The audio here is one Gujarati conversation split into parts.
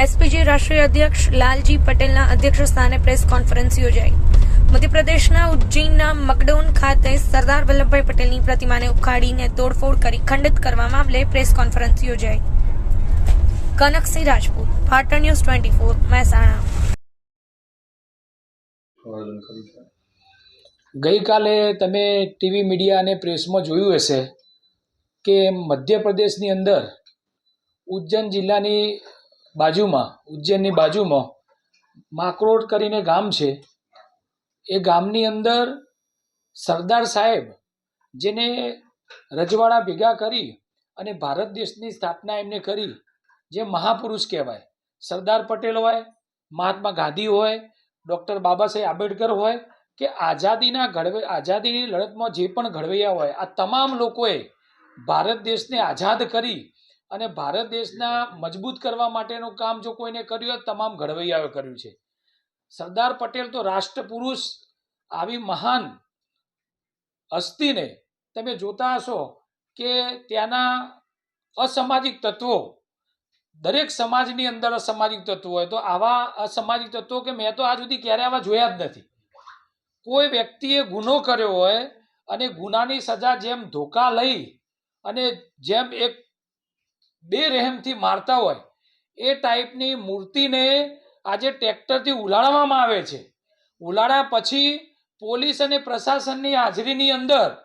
રાષ્ટ્રીય અધ્યક્ષ લાલજી પટેલના અધ્યક્ષ સ્થાને પ્રેસ કોન્ફરન્સ યોજાઈ. મધ્યપ્રદેશના ઉજ્જૈનના મકડોન ખાતે સરદાર વલ્લભભાઈ પટેલની પ્રતિમાને ઉખાડીને તોડફોડ કરી ખંડિત કરવા મામલે પ્રેસ કોન્ફરન્સ યોજાઈ. Kanaksinh Rajput, Patan news twenty four, Mehsana. ગઈકાલે તમે ટીવી મીડિયા અને પ્રેસમાં જોયું હશે કે મધ્યપ્રદેશની અંદર ઉજ્જૈન જિલ્લાની બાજુમાં, ઉજ્જૈનની બાજુમાં, માકરોડ કરીને ગામ છે. એ ગામની અંદર સરદાર સાહેબ, જેને રજવાડા ભેગા કરી અને ભારત દેશની સ્થાપના એમને કરી, જે મહાપુરુષ કહેવાય. સરદાર પટેલ હોય, મહાત્મા ગાંધી હોય, ડૉક્ટર બાબા સાહેબ આંબેડકર હોય, કે આઝાદીના ઘડવે, આઝાદીની લડતમાં જે પણ ઘડવૈયા હોય, આ તમામ લોકોએ ભારત દેશને આઝાદ કરી અને ભારત દેશના મજબૂત કરવા માટેનું કામ જો કોઈને કર્યું હોય તમામ ઘડવૈયાઓએ કર્યું છે. સરદાર પટેલ તો રાષ્ટ્રપુરુષ આવી મહાન હસ્તીને તમે જોતા હશો કે ત્યાંના અસામાજિક તત્વો, દરેક સમાજની અંદર અસામાજિક તત્વો હોય તો આવા અસામાજિક તત્વો કે મેં તો આજ સુધી ક્યારે આવા જોયા જ નથી. કોઈ વ્યક્તિએ ગુનો કર્યો હોય અને ગુનાની સજા જેમ ધોકા લઈ અને જેમ એક બેરહેમથી મારતા હોય, એ ટાઈપની મૂર્તિને આજે ટ્રેક્ટરથી ઉલાળવામાં આવે છે. ઉલાળ્યા પછી પોલીસ અને પ્રશાસનની હાજરીની અંદર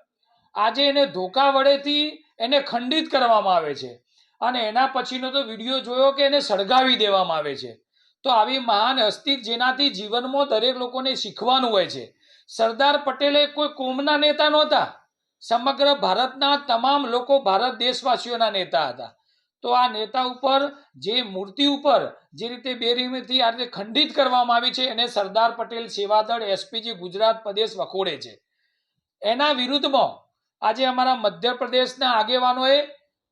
આજે એને ધોકા વડેથી એને ખંડિત કરવામાં આવે છે. અને એના પછીનો તો વીડિયો જોયો કે એને સળગાવી દેવામાં આવે છે. તો આવી મહાન હસ્તી જેનાથી જીવનમાં દરેક લોકોને શીખવાનું હોય છે. સરદાર પટેલે કોઈ કોમના નેતા નહોતા. સમગ્ર ભારતના તમામ લોકો ભારત દેશવાસીઓના નેતા હતા. તો આ નેતા ઉપર, જે મૂર્તિ ઉપર, જે રીતે બેરહીમીથી આ રીતે ખંડિત કરવામાં આવી છે, એને સરદાર પટેલ, સેવાદળ, એસપીજી, ગુજરાત પ્રદેશ વખોડે છે. એના વિરુદ્ધમાં આજે અમારા મધ્યપ્રદેશના આગેવાનોએ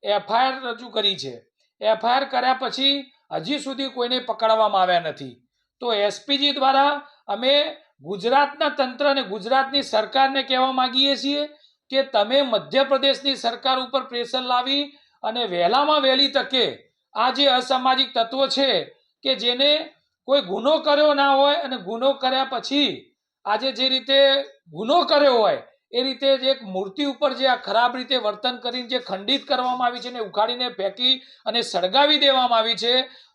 એફઆઈઆર રજૂ કરી છે. એફઆઈઆર કર્યા પછી હજી સુધી કોઈને પકડવામાં આવ્યા નથી. તો એસપીજી દ્વારા અમે ગુજરાતના તંત્ર અને ગુજરાતની સરકારને કહેવા માંગીએ છીએ કે તમે મધ્યપ્રદેશની સરકાર ઉપર પ્રેશર લાવી અને વહેલામાં વહેલી તકે આ જે અસામાજિક તત્વો છે કે જેને કોઈ ગુનો કર્યો ના હોય અને ગુનો કર્યા પછી આજે જે રીતે ગુનો કર્યો હોય, એ રીતે જે એક મૂર્તિ ઉપર જે આ ખરાબ રીતે વર્તન કરીને જે ખંડિત કરવામાં આવી છે ને ઉખાડીને ફેંકી અને સળગાવી દેવામાં આવી છે,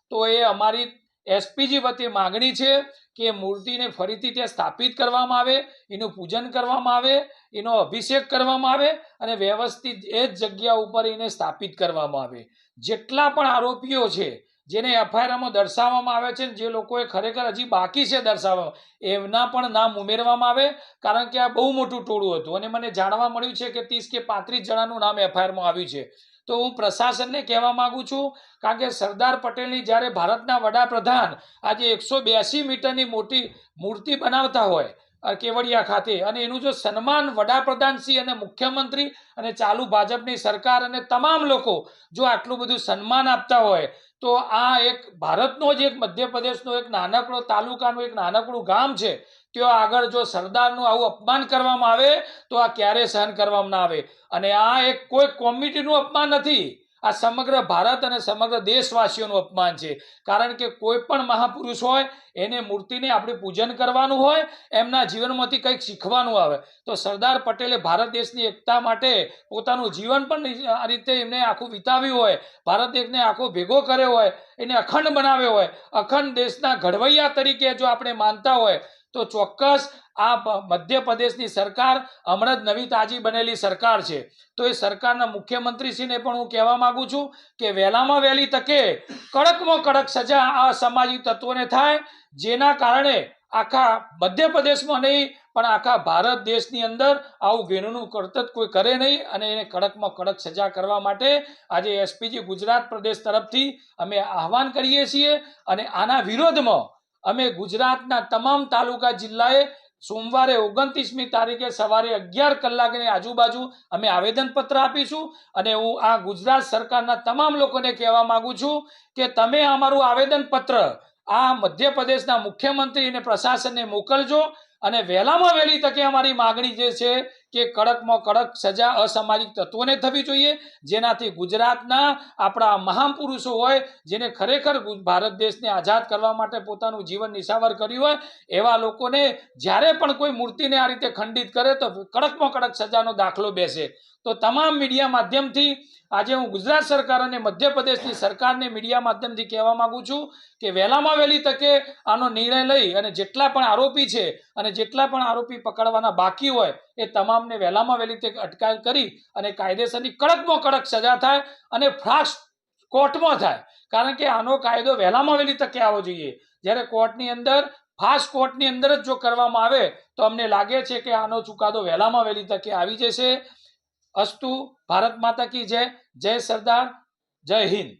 તો એ અમારી એસપીજી વતી માગણી છે કે મૂર્તિને ફરીથી ત્યાં સ્થાપિત કરવામાં આવે, એનું પૂજન કરવામાં આવે, એનો અભિષેક કરવામાં આવે અને વ્યવસ્થિત એ જ જગ્યા ઉપર એને સ્થાપિત કરવામાં આવે. જેટલા પણ આરોપીઓ છે, જેને એફઆઈઆરમાં દર્શાવવામાં આવે છે જે લોકોએ ખરેખર હજી બાકી છે દર્શાવવામાં, એમના પણ નામ ઉમેરવામાં આવે કારણ કે આ બહુ મોટું ટોળું હતું. અને મને જાણવા મળ્યું છે કે ત્રીસ કે પાંત્રીસ જણાનું નામ એફઆઈઆરમાં આવ્યું છે. તો હું પ્રશાસનને કહેવા માગું છું, કારણ કે સરદાર પટેલની જ્યારે ભારતના વડાપ્રધાન આજે એકસો બ્યાસી મીટરની મોટી મૂર્તિ બનાવતા હોય કેવડિયા ખાતે, અને એનું જો સન્માન વડાપ્રધાનશ્રી અને મુખ્યમંત્રી અને ચાલુ ભાજપની સરકાર અને તમામ લોકો જો આટલું બધું સન્માન આપતા હોય તો આ એક ભારતનો જ એક મધ્યપ્રદેશનો એક નાનકડો તાલુકાનું એક નાનકડું ગામ છે, ત્યાં આગળ જો સરદારનું આવું અપમાન કરવામાં આવે, તો આ ક્યારે સહન કરવામાં ના આવે? અને આ એક કોઈ કોમિટીનું અપમાન નથી. આ સમગ્ર ભારત અને સમગ્ર દેશવાસીઓનું અપમાન છે. કારણ કે કોઈ પણ મહાપુરુષ હોય, એને મૂર્તિને આપણે પૂજન કરવાનું હોય, એમના જીવનમાંથી કંઈક શીખવાનું આવે. તો સરદાર પટેલે ભારત દેશની એકતા માટે પોતાનું જીવન પણ આ રીતે એમને આખું વિતાવ્યું હોય, ભારત દેશને આખો ભેગો કર્યો હોય, એને અખંડ બનાવ્યો હોય. અખંડ દેશના ઘડવૈયા તરીકે જો આપણે માનતા હોય તો ચોક્કસ આ મધ્યપ્રદેશની સરકાર હમણાં જ નવી તાજી બનેલી સરકાર છે. તો એ સરકારના મુખ્યમંત્રીશ્રીને પણ હું કહેવા માગું છું કે વહેલામાં વહેલી તકે કડકમાં કડક સજા આ સામાજિક તત્વોને થાય, જેના કારણે આખા મધ્યપ્રદેશમાં નહીં, પણ આખા ભારત દેશની અંદર આવું ઘેરનું કરતત કોઈ કરે નહીં અને એને કડકમાં કડક સજા કરવા માટે આજે એસપીજી ગુજરાત પ્રદેશ તરફથી અમે આહવાન કરીએ છીએ અને આના વિરોધમાં અમે ગુજરાતના તમામ તાલુકા જિલ્લાએ સોમવારે ઓગણત્રીસમી તારીખે સવારે અગિયાર કલાકની આજુબાજુ અમે આવેદનપત્ર આપીશું અને હું આ ગુજરાત સરકારના તમામ લોકોને કહેવા માગું છું કે તમે અમારું આવેદનપત્ર આ મધ્યપ્રદેશના મુખ્યમંત્રી અને પ્રશાસનને મોકલજો અને વહેલામાં વહેલી તકે અમારી માગણી જે છે કે કડકમાં કડક સજા અસામાજિક તત્વોને થવી જોઈએ, જેનાથી ગુજરાતના આપણા મહાન પુરુષો હોય, જેને ખરેખર ભારત દેશને આઝાદ કરવા માટે પોતાનું જીવન નિશાવર કર્યું હોય, એવા લોકોને જ્યારે પણ કોઈ મૂર્તિને આ રીતે ખંડિત કરે તો કડકમાં કડક સજાનો દાખલો બેસે. તો તમામ મીડિયા માધ્યમથી આજે હું ગુજરાત સરકાર અને મધ્યપ્રદેશની સરકારને મીડિયા માધ્યમથી કહેવા માગું છું કે વહેલામાં વહેલી તકે આનો નિર્ણય લઈ અને જેટલા પણ આરોપી છે અને જેટલા પણ આરોપી પકડવાના બાકી હોય એ તમામને વહેલામાં વહેલી તકે અટકાયત કરી અને કાયદેસરની કડકમાં કડક સજા થાય અને ફાસ્ટ કોર્ટમાં થાય. કારણ કે આનો કાયદો વહેલામાં વહેલી તકે આવવો જોઈએ. જ્યારે કોર્ટની અંદર ફાસ્ટ કોર્ટની અંદર જ જો કરવામાં આવે તો અમને લાગે છે કે આનો ચુકાદો વહેલામાં વહેલી તકે આવી જશે. અસ્તુ ભારત માતા કી જય જય સરદાર જય હિન્દ.